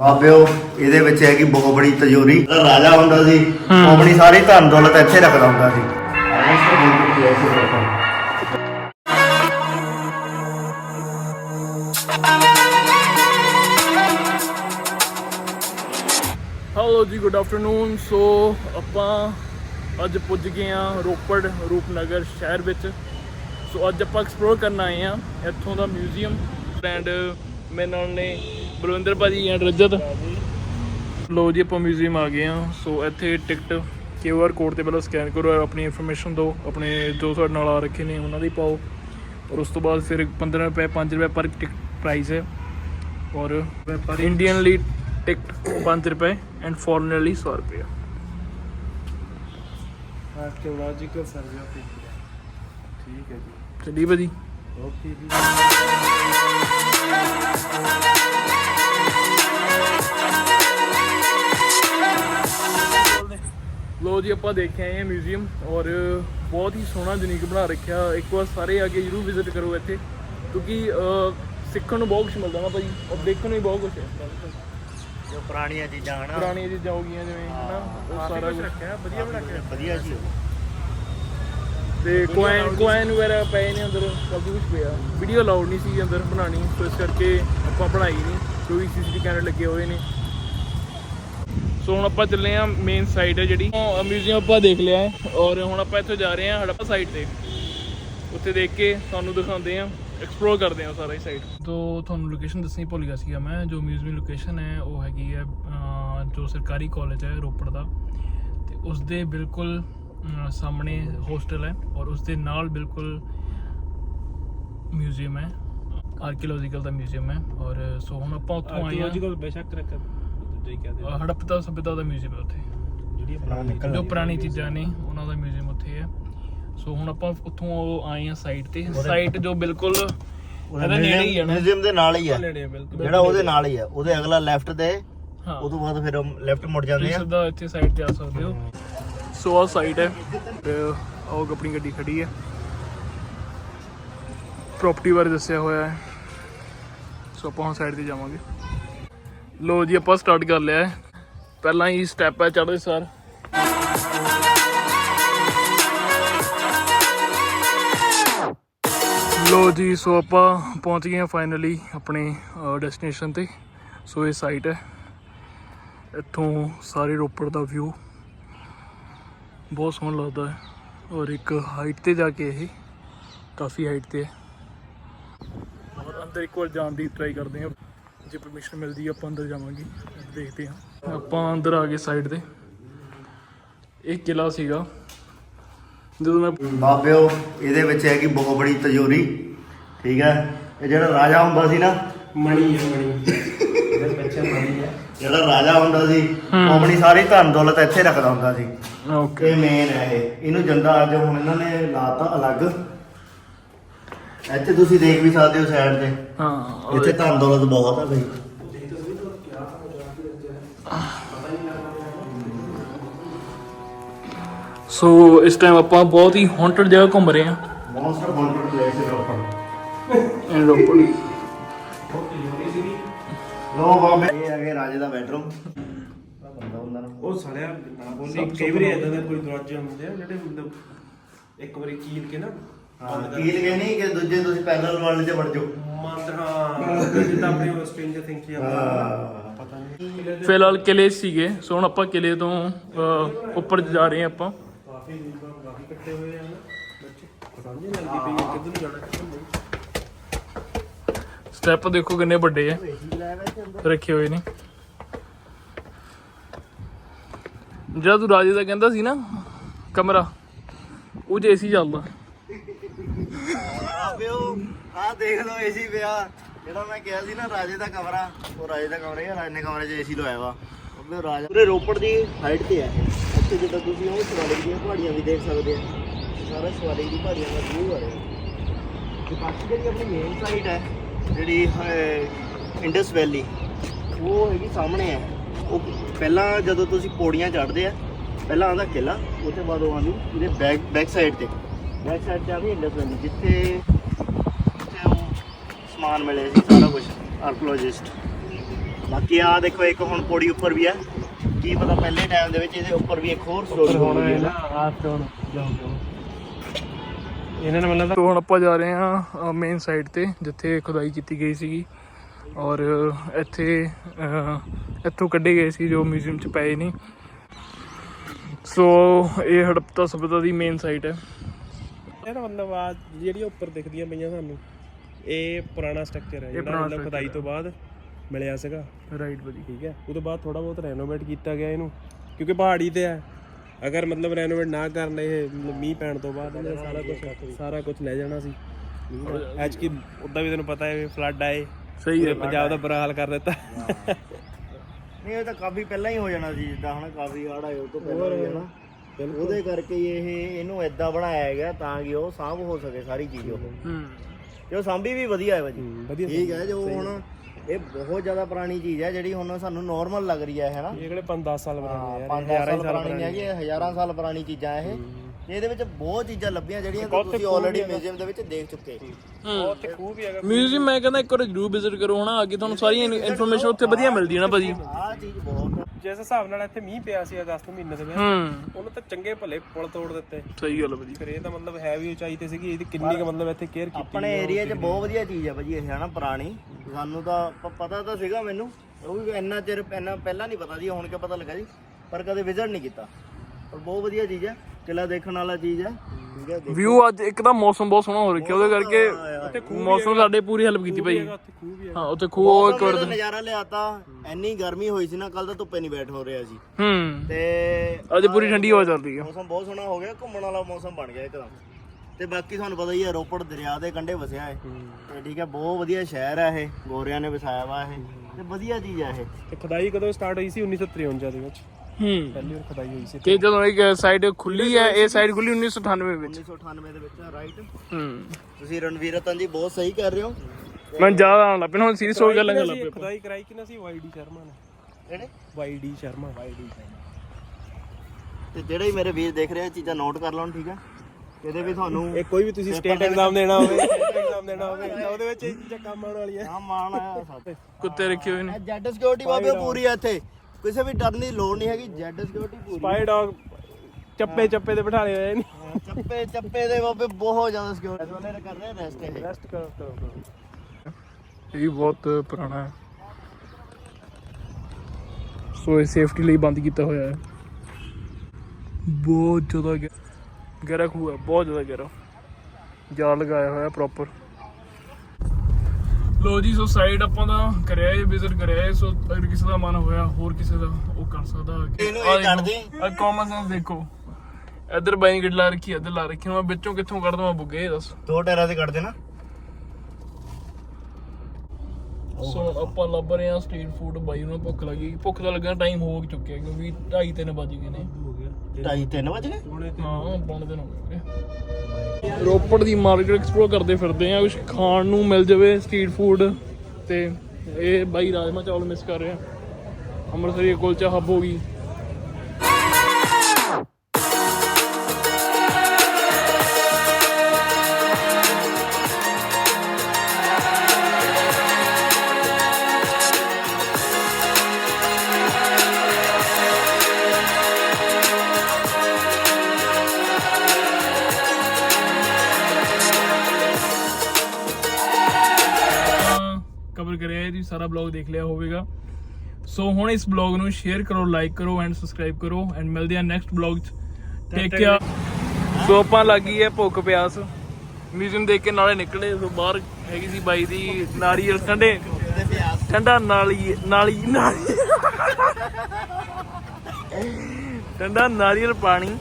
ਬਾਬਿਓ ਇਹਦੇ ਵਿੱਚ ਹੈ ਕਿ ਬਹੁਤ ਬੜੀ ਤਜੋਰੀ। ਜਿਹੜਾ ਰਾਜਾ ਹੁੰਦਾ ਸੀ। ਉਹ ਆਪਣੀ ਸਾਰੀ ਧਨ ਦੌਲਤ ਇੱਥੇ ਰੱਖਦਾ ਹੁੰਦਾ ਸੀ। Hello ji good afternoon so ਆਪਾਂ ਅੱਜ ਪੁੱਜ ਗਏ ਆ ਰੋਪੜ ਰੂਪਨਗਰ ਸ਼ਹਿਰ ਵਿੱਚ। ਸੋ ਅੱਜ ਆਪਾਂ ਐਕਸਪਲੋਰ ਕਰਨ ਆਏ ਆ ਇੱਥੋਂ ਦਾ ਮਿਊਜ਼ੀਅਮ ਐਂਡ ਮੇਰੇ ਨਾਲ ਨੇ ਬਲਵਿੰਦਰ ਭਾਜੀ ਐਂਡ ਰਜਤ? ਲੋ ਜੀ ਆਪਾਂ ਮਿਊਜ਼ੀਅਮ ਆ ਗਏ ਆ ਸੋ ਇੱਥੇ ਟਿਕਟ ਕਿਊਆਰ ਕੋਡ ਤੇ ਪਹਿਲਾਂ ਸਕੈਨ ਕਰੋ ਆਪਣੀ ਇਨਫੋਰਮੇਸ਼ਨ ਦਿਓ। ਆਪਣੇ ਜੋ ਤੁਹਾਡੇ ਨਾਲ ਆ ਰੱਖੇ ਨੇ ਉਹਨਾਂ ਦੀ ਪਾਓ। ਔਰ ਉਸ ਤੋਂ ਬਾਅਦ ਫਿਰ 15 ਰੁਪਏ 5 ਰੁਪਏ ਪਰ ਟਿਕਟ ਪ੍ਰਾਈਸ ਹੈ। ਔਰ ਇੰਡੀਅਨ ਲਈ ਟਿਕਟ 5 ਰੁਪਏ ਐਂਡ ਫੋਰਨਰ ਲਈ 100 ਰੁਪਏ। ਆਰਕੀਓਲੋਜੀਕਲ ਸਰਵੇ ਆਫ ਇੰਡੀਆ ਠੀਕ ਹੈ ਜੀ। ਚੱਲੀ ਭਾਜੀ। ਓਕੇ ਜੀ। ਲੋ ਜੀ ਆਪਾਂ ਦੇਖਿਆ ਇਹ ਮਿਊਜ਼ੀਅਮ ਔਰ ਬਹੁਤ ਹੀ ਸੋਹਣਾ ਯੂਨੀਕ ਬਣਾ ਰੱਖਿਆ। ਇੱਕ ਵਾਰ ਸਾਰੇ ਆ ਕੇ ਜਰੂਰ ਵਿਜ਼ਿਟ ਕਰੋ ਇੱਥੇ। ਕਿਉਂਕਿ ਸਿੱਖਣ ਨੂੰ ਬਹੁਤ ਕੁਝ ਮਿਲਦਾ ਨਾ ਭਾਜੀ ਔਰ ਦੇਖਣ ਨੂੰ ਵੀ ਬਹੁਤ ਕੁਝ ਹੈ। ਜੋ ਪੁਰਾਣੀਆਂ ਚੀਜ਼ਾਂ ਹਨ ਪੁਰਾਣੀਆਂ ਚੀਜ਼ਾਂ ਹੋ ਗਈਆਂ ਜਿਵੇਂ ਹਨਾ ਉਹ ਸਾਰਾ ਕੁਝ ਰੱਖਿਆ ਵਧੀਆ ਬਣਾ ਕੇ ਵਧੀਆ ਜੀ। ਤੇ ਕੋਇਨ ਕੋਇਨ ਵਗੈਰਾ ਪਏ ਨੇ ਅੰਦਰ ਸਭ ਕੁਝ ਪਿਆ। ਵੀਡੀਓ ਅਲਾਉਡ ਨਹੀਂ ਸੀ ਅੰਦਰ ਬਣਾਣੀ ਸੋ ਇਸ ਕਰਕੇ ਆਪਾਂ ਬਣਾਈ ਨਹੀਂ ਕਿਉਂਕਿ ਸੀਸੀਟੀਵੀ ਕੈਮਰੇ ਲੱਗੇ ਹੋਏ ਨੇ। ਸੋ ਹੁਣ ਆਪਾਂ ਚੱਲੇ ਆ ਮੇਨ ਸਾਈਟ ਹੈ ਜਿਹੜੀ ਮਿਊਜ਼ੀਅਮ ਆਪਾਂ ਦੇਖ ਲਿਆ ਹੈ। ਔਰ ਹੁਣ ਆਪਾਂ ਇੱਥੇ ਜਾ ਰਹੇ ਹਾਂ ਹੜੱਪਾ ਸਾਈਡ ਤੇ। ਉੱਥੇ ਦੇਖ ਕੇ ਤੁਹਾਨੂੰ ਦਿਖਾਉਂਦੇ ਆ। ਐਕਸਪਲੋਰ ਕਰਦੇ ਆ ਸਾਰਾ ਹੀ ਸਾਈਟ ਤੋਂ ਤੁਹਾਨੂੰ ਲੋਕੇਸ਼ਨ ਦੱਸਣੀ ਭੁੱਲ ਗਿਆ ਸੀਗਾ ਮੈਂ। ਜੋ ਮਿਊਜ਼ੀਅਮ ਲੋਕੇਸ਼ਨ ਹੈ ਉਹ ਹੈਗੀ ਹੈ ਜੋ ਸਰਕਾਰੀ ਕਾਲਜ ਹੈ ਰੋਪੜ ਦਾ। ਤੇ ਉਸ ਦੇ ਬਿਲਕੁਲ ਸਾਹਮਣੇ ਹੋਸਟਲ ਹੈ ਔਰ ਉਸ ਦੇ ਨਾਲ ਬਿਲਕੁਲ ਮਿਊਜ਼ੀਅਮ ਹੈ। ਆਰਕੀਓਲੋਜੀਕਲ ਦਾ ਮਿਊਜ਼ੀਅਮ ਹੈ। ਔਰ ਸੋ ਹੁਣ ਆਪਾਂ ਉੱਥੋਂ ਆਏ ਹਾਂ ਆਰਕੀਓਲੋਜੀਕਲ ਬੇਸ਼ੱਕ ਰੱਖ ਕਹਦੇ ਅਹ, ਹੜੱਪਾ ਸਭਿਅਤਾ ਦਾ ਮਿਊਜ਼ੀਅਮ ਹੈ ਉੱਥੇ। ਜੋ ਪੁਰਾਣੀ ਚੀਜ਼ਾਂ ਨੇ ਉਹਨਾਂ ਦਾ ਮਿਊਜ਼ੀਅਮ ਉੱਥੇ ਹੈ। ਸੋ ਹੁਣ ਆਪਾਂ ਉੱਥੋਂ ਉਹ ਆਏ ਆ ਸਾਈਟ ਤੇ। ਸਾਈਟ ਜੋ ਬਿਲਕੁਲ ਇਹਦੇ ਨੇੜੇ ਹੀ ਹੈ ਨਾ। ਮਿਊਜ਼ੀਅਮ ਦੇ ਨਾਲ ਹੀ ਹੈ। ਨੇੜੇ ਆ ਬਿਲਕੁਲ। ਜਿਹੜਾ ਉਹਦੇ ਨਾਲ ਹੀ ਹੈ। ਉਹਦੇ ਅਗਲਾ ਲੈਫਟ ਤੇ ਹਾਂ। ਉਹ ਤੋਂ ਬਾਅਦ ਫਿਰ ਲੈਫਟ ਮੁੜ ਜਾਂਦੇ ਤੁਸੀਂ ਆ। ਸਿੱਧਾ ਇੱਥੇ ਸਾਈਡ ਤੇ ਆ ਸਕਦੇ ਹੋ। ਸੋ ਆ ਸਾਈਟ ਹੈ। ਤੇ ਉਹ ਆਪਣੀ ਗੱਡੀ ਖੜੀ ਹੈ। ਪ੍ਰਾਪਰਟੀ ਬਾਰੇ ਦੱਸਿਆ ਹੋਇਆ ਹੈ। ਸੋ ਆਪਾਂ ਹੁਣ ਸਾਈਡ ਤੇ ਜਾਵਾਂਗੇ। ਲੋ ਜੀ, ਆਪਾਂ ਸਟਾਰਟ ਕਰ ਲਿਆ ਪਹਿਲਾਂ ਹੀ ਸਟੈਪ ਹੈ ਚੜ੍ਹਦੇ ਸਾਰ। ਲੋ ਜੀ ਸੋ ਆਪਾਂ ਪਹੁੰਚ ਗਏ ਹਾਂ ਫਾਈਨਲੀ ਆਪਣੇ ਡੈਸਟੀਨੇਸ਼ਨ ਤੇ। ਸੋ ਇਹ ਸਾਈਟ ਹੈ। ਇੱਥੋਂ ਸਾਰੇ ਰੋਪੜ ਦਾ ਵਿਊ ਬਹੁਤ ਸੋਹਣਾ ਲੱਗਦਾ ਹੈ। ਔਰ ਇੱਕ ਹਾਈਟ ਤੇ ਜਾ ਕੇ ਇਹ ਕਾਫੀ ਹਾਈਟ ਤੇ ਹੈ। ਔਰ ਅੰਦਰ ਇੱਕ ਵਾਰ ਜਾਣ ਦੀ ਟਰਾਈ ਕਰਦੇ ਹਾਂ। ਜੇ ਪਰਮਿਸ਼ਨ ਮਿਲਦੀ ਆਪਾਂ ਅੰਦਰ ਜਾਵਾਂਗੇ। ਦੇਖਦੇ ਹਾਂ। ਆਪਾਂ ਅੰਦਰ ਆ ਗਏ ਸਾਈਡ ਤੇ। ਇਹ ਕਿਲਾ ਸੀਗਾ। ਜਦੋਂ ਮੈਂ ਬਾਬਿਓ ਇਹਦੇ ਵਿੱਚ ਹੈ ਕਿ ਬਹੁਤ ਬੜੀ ਤਜੋਰੀ ਠੀਕ ਹੈ? ਇਹ ਜਿਹੜਾ ਰਾਜਾ ਹੁੰਦਾ ਸੀ ਨਾ ਮਣੀ ਹੈ ਮਣੀ। ਇਹਦੇ ਬੱਚੇ ਮਣੀ ਹੈ। ਜਿਹੜਾ ਰਾਜਾ ਹੁੰਦਾ ਸੀ ਉਹ ਆਪਣੀ ਸਾਰੀ ਧਨ ਦੌਲਤ ਇੱਥੇ ਰੱਖਦਾ ਹੁੰਦਾ ਸੀ। ਓਕੇ। ਇਹ ਮੇਨ ਹੈ ਇਹ। ਇਹਨੂੰ ਜੰਦਾ ਅੱਜ ਹੁਣ ਇਹਨਾਂ ਨੇ ਲਾਤਾ ਅਲੱਗ। ਇੱਥੇ ਤੁਸੀਂ ਦੇਖ ਵੀ ਸਕਦੇ ਹੋ ਸਾਈਡ ਤੇ। ਹਾਂ ਇੱਥੇ ਧਨ ਦੌਲਤ ਬਹੁਤ ਹੈ ਬਈ। ਸੋ ਇਸ ਟਾਈਮ ਆਪਾਂ ਬਹੁਤ ਹੀ ਹੌਂਟਡ ਜਗ੍ਹਾ ਘੁੰਮ ਰਹੇ ਹਾਂ। ਮੌਨਸਟਰ ਹੌਂਟਡ ਪਲੇਸ ਹੈ ਰੋਪੜ ਐਂਡ ਰੋਪੜ ਲੋ ਬਾਬੇ ਇਹ ਹੈਗੇ ਰਾਜੇ ਦਾ ਬੈਡਰੂਮ ਆ ਬੰਦਾ ਹੁੰਦਾ ਨਾ ਉਹ ਸੜਿਆ ਨਾ ਬੋਲੀ ਕਈ ਵਾਰੀ ਇਦਾਂ ਦੇ ਕੋਈ ਦਰਵਾਜ਼ੇ ਹੁੰਦੇ ਆ ਜਿਹੜੇ ਮਤਲਬ ਇੱਕ ਵਾਰੀ ਕੀਲ ਕੇ ਨਾ ਹਾਂ। ਕੀਲ ਗਏ ਨਹੀਂ ਕਿ ਦੂਜੇ ਤੁਸੀਂ ਪੈਨਲ ਵਰਲਡ 'ਚ ਵੜ ਜਾਓ। ਮੰਦ ਹਾਂ ਜਿੱਦਾਂ ਆਪਣੀ ਸਟ੍ਰੇਂਜਰ ਥਿੰਕ ਆ। ਹਾਂ। ਪਤਾ ਨਹੀਂ। ਫਿਲਹਾਲ ਕਿਲੇ ਸੀਗੇ ਸੋ ਹੁਣ ਆਪਾਂ ਕਿਲੇ ਤੋਂ ਉੱਪਰ ਜਾ ਰਹੇ ਹਾਂ ਆਪਾਂ। ਕਾਫੀ ਕਾਫੀ ਇਕੱਠੇ ਹੋਏ ਆ ਨਾ। ਬੱਚੇ ਸਮਝ ਨਹੀਂ ਲੱਗਦੀ ਪਈ ਹੈ ਕਿੱਧਰ ਨੂੰ ਜਾਣਾ ਕਿੱਧਰ ਨਹੀਂ। ਸਟੈਪ ਦੇਖੋ ਕਿੰਨੇ ਵੱਡੇ ਆ। ਰੱਖੇ ਹੋਏ ਨੇ। ਜਿਹੜਾ ਤੂੰ ਰਾਜੇ ਦਾ ਕਹਿੰਦਾ ਸੀ ਨਾ ਕਮਰਾ ਉਹ ਚ ਏਸੀ ਚੱਲਦਾ। ਆਬਿਓ ਆ ਦੇਖ ਲਓ ਏਸੀ ਪਿਆ। ਜਿਹੜਾ ਮੈਂ ਕਿਹਾ ਸੀ ਨਾ ਰਾਜੇ ਦਾ ਕਮਰਾ, ਉਹ ਰਾਜੇ ਦਾ ਕਮਰਾ ਹੈ ਰਾਜੇ ਨੇ ਕਮਰੇ 'ਚ ਏਸੀ ਲਵਾਇਆ ਵਾ। ਉਹ ਰਾਜਾ ਪੂਰੇ ਰੋਪੜ ਦੀ ਹਾਈਟ ਤੇ ਹੈ ਉੱਥੇ ਜਿੱਦਾਂ ਤੁਸੀਂ ਉਹ ਸਵਾਰੀ ਦੀਆਂ ਪਹਾੜੀਆਂ ਵੀ ਦੇਖ ਸਕਦੇ ਆ। ਸਾਰਾ ਸਵਾਰੀ ਦੀ ਪਹਾੜੀਆਂ ਦਾ ਵਿਊ ਆ ਰਿਹਾ ਤੇ ਬਾਕੀ ਜਿਹੜੀ ਆਪਣੀ ਮੇਨ ਸਾਈਟ ਹੈ ਜਿਹੜੀ ਹੈ ਇੰਡਸ ਵੈਲੀ ਉਹ ਹੈਗੀ ਸਾਹਮਣੇ ਹੈ ਉਹ ਪਹਿਲਾਂ ਜਦੋਂ ਤੁਸੀਂ ਪੌੜੀਆਂ ਚੜ੍ਹਦੇ ਆ, ਪਹਿਲਾਂ ਆਉਂਦਾ ਕਿਲਾ ਉਹ ਤੋਂ ਬਾਅਦ ਉਹ ਆਉਂਦੀ ਇਹਦੇ ਬੈਕ ਬੈਕ ਸਾਈਡ ਤੇ। ਬੈਕ ਸਾਈਡ ਤੇ ਆਉਂਦੀ ਇੰਡਸ ਵੈਲੀ ਜਿੱਥੇ ਜਿੱਥੇ ਉਹ ਸਮਾਨ ਮਿਲੇ ਸੀ ਸਾਰਾ ਕੁਝ ਆਰਕੋਲੋਜਿਸਟ ਬਾਕੀ ਆ ਦੇਖੋ ਇੱਕ ਹੁਣ ਪੌੜੀ ਉੱਪਰ ਵੀ ਆ। ਕੀ ਪਤਾ ਪਹਿਲੇ ਟਾਈਮ ਦੇ ਵਿੱਚ ਇਹਦੇ ਉੱਪਰ ਵੀ ਇੱਕ ਹੋਰ ਸਟੋਰੀ ਹੋਣੀ ਹੈ ਨਾ। ਆਪ ਤੋਂ ਜਾਓ ਜਾਓ। ਇਹਨਾਂ ਨੇ ਮਤਲਬ ਸੋ ਹੁਣ ਆਪਾਂ ਜਾ ਰਹੇ ਹਾਂ ਮੇਨ ਸਾਈਡ ਤੇ ਜਿੱਥੇ ਖੁਦਾਈ ਕੀਤੀ ਗਈ ਸੀਗੀ। ਔਰ ਇੱਥੇ ਇੱਥੋਂ ਕੱਢੇ ਗਏ ਸੀ ਜੋ ਮਿਊਜ਼ੀਅਮ 'ਚ ਪਏ ਨੇ। ਸੋ ਇਹ ਹੜੱਪਾ ਸਭਿਅਤਾ ਦੀ ਮੇਨ ਸਾਈਟ ਹੈ। ਇਹ ਨਾ ਮਤਲਬ ਆ ਜਿਹੜੀਆਂ ਉੱਪਰ ਦਿਖਦੀਆਂ ਪਈਆਂ ਸਾਨੂੰ ਇਹ ਪੁਰਾਣਾ ਸਟਰਕਚਰ ਹੈ ਜਿਹੜਾ ਮਤਲਬ ਖੁਦਾਈ ਤੋਂ ਬਾਅਦ ਮਿਲਿਆ ਸੀਗਾ। ਰਾਈਟ ਬਜੀ ਠੀਕ ਹੈ। ਉਹ ਤੋਂ ਬਾਅਦ ਥੋੜਾ ਬਹੁਤ ਰੈਨੋਵੇਟ ਕੀਤਾ ਗਿਆ ਇਹਨੂੰ ਕਿਉਂਕਿ ਪਹਾੜੀ ਤੇ ਹੈ। ਅਗਰ ਮਤਲਬ ਰੈਨੋਵੇਟ ਨਾ ਕਰਨ ਇਹ ਮੀਂਹ ਪੈਣ ਤੋਂ ਬਾਅਦ ਇਹਨੇ ਸਾਰਾ ਕੁਝ ਸਾਰਾ ਕੁਝ ਲੈ ਜਾਣਾ ਸੀ। ਐਚ ਕੀ ਉਦਾਂ ਵੀ ਤੈਨੂੰ ਪਤਾ ਹੈ ਫਲੱਡ ਆਏ ਸਹੀ ਹੈ ਪੰਜਾਬ ਦਾ ਬੁਰਾ ਹਾਲ ਕਰ ਦਿੱਤਾ। ਨਹੀਂ ਇਹ ਤਾਂ ਕਾਫੀ ਪਹਿਲਾਂ ਹੀ ਹੋ ਜਾਣਾ ਸੀ ਜਿੱਦਾਂ ਹਨਾ ਕਾਫੀ ਹੜ ਆਏ ਉਹ ਤੋਂ ਪਹਿਲਾਂ ਹੀ ਹਨਾ ਉਹਦੇ ਕਰਕੇ ਹੀ ਇਹ ਇਹਨੂੰ ਏਦਾਂ ਬਣਾਇਆ ਗਿਆ ਤਾਂ ਕਿ ਉਹ ਸਾਂਭ ਹੋ ਸਕੇ ਸਾਰੀ ਚੀਜ਼ ਉਹ। ਹੂੰ। ਤੇ ਉਹ ਸਾਂਭੀ ਵੀ ਵਧੀਆ ਹੈ ਭਾਜੀ। ਵਧੀਆ ਠੀਕ ਹੈ ਜੋ ਹੁਣ ਇਹ ਬਹੁਤ ਜ਼ਿਆਦਾ ਪੁਰਾਣੀ ਚੀਜ਼ ਹੈ ਜਿਹੜੀ ਹੁਣ ਸਾਨੂੰ ਨਾਰਮਲ ਲੱਗ ਰਹੀ ਹੈ ਹੈਨਾ ਇਹ ਕਿਹੜੇ 5-10 ਸਾਲ ਪੁਰਾਣੇ ਯਾਰ 5 ਸਾਲ ਪੁਰਾਣੀ ਹੈਗੀ ਇਹ ਹਜ਼ਾਰਾਂ ਸਾਲ ਪੁਰਾਣੀ ਚੀਜ਼ਾਂ ਇਹ। ਇਹਦੇ ਵਿੱਚ ਬਹੁਤ ਚੀਜ਼ਾਂ ਲੱਭੀਆਂ ਜਿਹੜੀਆਂ ਤੁਸੀਂ ਆਲਰੇਡੀ ਮਿਊਜ਼ੀਅਮ ਦੇ ਵਿੱਚ ਦੇਖ ਚੁੱਕੇ। ਉੱਥੇ ਖੂਹ ਵੀ ਹੈਗਾ। ਮਿਊਜ਼ੀਅਮ ਮੈਂ ਕਹਿੰਦਾ ਇੱਕ ਵਾਰ ਜਰੂਰ ਵਿਜ਼ਿਟ ਕਰੋ ਹਨਾ। ਅੱਗੇ ਤੁਹਾਨੂੰ ਸਾਰੀ ਇਨਫੋਰਮੇਸ਼ਨ ਉੱਥੇ ਵਧੀਆ ਮਿਲਦੀ ਹੈ ਨਾ ਭਾਜੀ। ਆਹ ਚੀਜ਼ ਬਹੁਤ ਜਿਸ ਹਿਸਾਬ ਨਾਲ ਇੱਥੇ ਮੀਂਹ ਪਿਆ ਸੀ ਅਗਸਤ ਮਹੀਨੇ ਦੇ ਵਿੱਚ ਹੂੰ। ਉਹਨੇ ਤਾਂ ਚੰਗੇ ਭਲੇ ਪੁਲ ਤੋੜ ਦਿੱਤੇ। ਸਹੀ ਗੱਲ ਭਾਜੀ। ਫਿਰ ਇਹ ਤਾਂ ਮਤਲਬ ਹੈ ਵੀ ਉਚਾਈ ਤੇ ਸੀਗੀ ਇਹਦੀ ਕਿੰਨੀ ਕੁ ਮਤਲਬ ਇੱਥੇ ਕੇਅਰ ਕੀਤੀ ਆਪਣੇ ਏਰੀਆ 'ਚ ਬਹੁਤ ਵਧੀਆ ਚੀਜ਼ ਹੈ ਭਾਜੀ ਇਹ ਹਨਾ ਪੁਰਾਣੀ। ਸਾਨੂੰ ਤਾਂ ਪ- ਪਤਾ ਤਾਂ ਸੀਗਾ ਮੈਨੂੰ ਉਹ ਵੀ ਇੰਨਾ ਚਿਰ ਇੰਨਾ ਪਹਿਲਾਂ ਨਹੀਂ ਪਤਾ ਸੀ ਹੁਣ ਕਿ ਪਤਾ ਲੱਗਾ ਜੀ ਪਰ ਕਦੇ ਵਿਜ਼ਿਟ ਨਹੀਂ ਕੀਤਾ। ਪਰ ਬਹੁਤ ਵਧੀਆ ਚੀਜ਼ ਹੈ ਕਿਲਾ ਦੇਖਣ ਵਾਲਾ ਚੀਜ਼ ਹੈ। ਠੀਕ ਹੈ ਦੇਖ- ਵਿਊ ਅੱਜ ਇੱਕ ਤਾਂ ਮੌਸਮ ਬਹੁਤ ਸੋਹਣਾ ਹੋ ਰੱਖਿਆ ਉਹਦੇ ਕਰਕੇ ਮੌਸਮ ਸਾਡੇ ਪੂਰੀ ਹੈਲਪ ਕੀਤੀ ਭਾਈ। ਹਾਂ ਉੱਥੇ ਖੂਹ ਇੱਕ ਵਾਰ ਨਜ਼ਾਰਾ ਲਿਆਤਾ ਇੰਨੀ ਗਰਮੀ ਹੋਈ ਸੀ ਨਾ ਕੱਲ ਤਾਂ ਧੁੱਪੇ ਨਹੀਂ ਬੈਠ ਹੋ ਰਿਹਾ ਸੀ ਹੂੰ। ਤੇ ਅੱਜ ਪੂਰੀ ਠੰਡੀ ਹਵਾ ਚੱਲ ਰਹੀ ਹੈ ਮੌਸਮ ਬਹੁਤ ਸੋਹਣਾ ਹੋ ਗਿਆ ਘੁੰਮਣ ਵਾਲਾ ਮੌਸਮ ਬਣ ਗਿਆ ਇੱਕਦਮ। ਤੇ ਬਾਕੀ ਤੁਹਾਨੂੰ ਪਤਾ ਹੀ ਹੈ ਰੋਪੜ ਦਰਿਆ ਦੇ ਕੰਢੇ ਵਸਿਆ ਹੈ। ਤੇ ਠੀਕ ਹੈ ਬਹੁਤ ਵਧੀਆ ਸ਼ਹਿਰ ਹੈ ਇਹ ਗੋਰਿਆਂ ਨੇ ਵਸਾਇਆ ਵਾ ਇਹ। ਤੇ ਵਧੀਆ ਚੀਜ਼ ਹੈ ਇਹ। ਤੇ ਖੁਦਾਈ ਕਦੋਂ ਸਟਾਰਟ ਹੋਈ ਸੀ? 1953 ਦੇ ਵਿੱਚ। ਹੂੰ। ਪਹਿਲੀ ਵਾਰ ਖੁਦਾਈ ਹੋਈ ਸੀ ਤੇ ਜਦੋਂ ਇੱਕ ਸਾਈਡ ਖੁੱਲੀ ਹੈ ਇਹ ਸਾਈਡ ਖੁੱਲੀ 1998 ਵਿੱਚ। 1998 ਦੇ ਵਿੱਚ ਰਾਈਟ ਹੂੰ। ਤੁਸੀਂ ਰਣਵੀਰ ਰਤਨ ਜੀ ਬਹੁਤ ਸਹੀ ਕਰ ਰਹੇ ਹੋ। ਮੈਂ ਜ਼ਿਆਦਾ ਆਉਣ ਲੱਗ ਪਿਆ ਹੁਣ ਸੀਰੀਅਸ ਹੋ ਕੇ ਗੱਲਾਂ ਕਰਨ ਲੱਗ ਪਿਆ ਖੁਦਾਈ ਕਰਾਈ ਕਿਨਾ ਸੀ? ਵਾਈਡੀ ਸ਼ਰਮਾ ਨੇ। ਕਿਹੜੇ? ਵਾਈਡੀ ਸ਼ਰਮਾ ਵਾਈਡੀ ਤੇ ਜਿਹੜੇ ਵੀ ਮੇਰੇ ਵੀਰ ਦੇਖ ਰਹੇ ਆ ਇਹ ਚੀਜ਼ਾਂ ਨੋਟ ਕਰ ਲਓ ਠੀਕ ਹੈ ਇਹਦੇ ਵੀ ਤੁਹਾਨੂੰ ਇਹ ਕੋਈ ਵੀ ਤੁਸੀਂ ਸਟੇਟ ਐਗਜ਼ਾਮ ਦੇਣਾ ਹੋਵੇ ਸਟੇਟ ਐਗਜ਼ਾਮ ਦੇਣਾ ਹੋਵੇ ਤਾਂ ਉਹਦੇ ਵਿੱਚ ਇਹ ਚੀਜ਼ਾਂ ਕੰਮ ਆਉਣ ਵਾਲੀਆਂ। ਆ ਮਾਣ ਆਇਆ ਸਾਡੇ ਕੁੱਤੇ ਰੱਖੇ ਹੋਏ ਨੇ। ਜੈਡ ਸਿਕਿਉਰਿਟੀ ਬਾਬੇ ਪੂਰੀ ਆ ਇੱਥੇ। ਕਿਸੇ ਵੀ ਡਰਨ ਦੀ ਲੋੜ ਨਹੀਂ ਹੈਗੀ ਜੈਡ ਸਿਕਿਉਰਿਟੀ ਪੂਰੀ। ਸਪਾਈ ਡੌਗ ਚੱਪੇ ਚੱਪੇ ਤੇ ਬਿਠਾ ਲਏ ਹੋਏ ਨੇ ਚੱਪੇ ਚੱਪੇ ਦੇ ਬਾਬੇ ਬਹੁਤ ਜ਼ਿਆਦਾ ਸਿਕਿਉਰਿਟੀ ਇਸ ਵੇਲੇ ਕਰ ਰਹੇ ਰੈਸਟ ਇਹ। ਰੈਸਟ ਕਰੋ ਕਰੋ ਕਰੋ। ਇਹ ਵੀ ਬਹੁਤ ਪੁਰਾਣਾ ਹੈ। ਸੋ ਇਹ ਸੇਫਟੀ ਲਈ ਬੰਦ ਕੀਤਾ ਹੋਇਆ ਹੈ। ਬਹੁਤ ਜ਼ਿਆਦਾ ਗਹਿ- ਗਹਿਰਾ ਖੂਹ ਹੈ ਬਹੁਤ ਜ਼ਿਆਦਾ ਗਹਿਰਾ। ਜਾਲ ਲਗਾਇਆ ਹੋਇਆ ਪ੍ਰੋਪਰ ਲੋ ਜੀ ਸੋ ਸਾਈਡ ਆਪਾਂ ਦਾ ਕਰਿਆ ਇਹ ਵਿਜ਼ਿਟ ਕਰਿਆ ਇਹ ਸੋ ਅਗਰ ਕਿਸੇ ਦਾ ਮਨ ਹੋਇਆ ਹੋਰ ਕਿਸੇ ਦਾ ਉਹ ਕਰ ਸਕਦਾ। ਅੱਗੇ। ਇਹਨੂੰ ਆਹ ਇਹ ਕੱਢ ਦੇਖੋ, ਆਹ ਕਾਮਨ ਸੈਂਸ ਦੇਖੋ। ਇੱਧਰ ਬਾਈ ਗੱਡ ਲਾ ਰੱਖੀ ਇੱਧਰ ਲਾ ਰੱਖੀ ਮੈਂ ਵਿੱਚੋਂ ਕਿੱਥੋਂ ਕੱਢ ਦਵਾਂ ਬੁੱਗੇ ਇਹ ਦੱਸ। ਦੋ ਟਾਇਰਾਂ ਤੇ ਕੱਢ ਦੇਣਾ। ਸੋ ਆਪਾਂ ਲੱਭ ਰਹੇ ਹਾਂ ਸਟਰੀਟ ਫੂਡ ਬਾਈ ਨੂੰ ਭੁੱਖ ਲੱਗੀ। ਭੁੱਖ ਦਾ ਲੱਗਣਾ ਟਾਈਮ ਹੋ ਚੁੱਕਿਆ ਕਿਉਂਕਿ 2:30 3 ਵੱਜ ਗਏ ਨੇ। ਹੋ ਗਿਆ ਢਾਈ 3 ਵਜੇ ਹਾਂ ਪੌਣੇ ਦਿਨ ਹੋ ਗਏ ਵੀਰੇ। ਰੋਪੜ ਦੀ ਮਾਰਕੀਟ ਐਕਸਪਲੋਰ ਕਰਦੇ ਫਿਰਦੇ ਆ ਕੁਝ ਖਾਣ ਨੂੰ ਮਿਲ ਜਾਵੇ ਸਟਰੀਟ ਫੂਡ ਤੇ ਇਹ ਬਾਈ ਰਾਜਮਾ ਚਾਵਲ ਮਿਸ ਕਰ ਰਿਹਾ ਅੰਮ੍ਰਿਤਸਰੀ ਕੁਲਚਾ ਹੱਬ ਹੋ ਗਈ। ਸਾਰਾ ਬਲੌਗ ਦੇਖ ਲਿਆ ਹੋਵੇਗਾ। ਸੋ ਹੁਣ ਇਸ ਬਲੌਗ ਨੂੰ ਸ਼ੇਅਰ ਕਰੋ ਲਾਈਕ ਕਰੋ ਐਂਡ ਸਬਸਕ੍ਰਾਈਬ ਕਰੋ ਐਂਡ ਮਿਲਦੇ ਆ ਨੈਕਸਟ ਬਲੌਗ ਚ। ਟੇਕ ਕੇਅਰ ਸੋ ਆਪਾਂ ਲੱਗੀ ਹੈ ਭੁੱਖ ਪਿਆਸ। ਮਿਊਜ਼ੀਅਮ ਦੇਖ ਕੇ ਨਾਲੇ ਨਿਕਲੇ। ਸੋ ਬਾਹਰ ਹੈਗੀ ਸੀ ਬਾਈ ਦੀ ਨਾਰੀਅਲ ਠੰਡੇ। ਠੰਡਾ ਨਾਲੀ ਨਾਲੀ ਨਾਲੀ ਠੰਡਾ ਨਾਰੀਅਲ ਪਾਣੀ।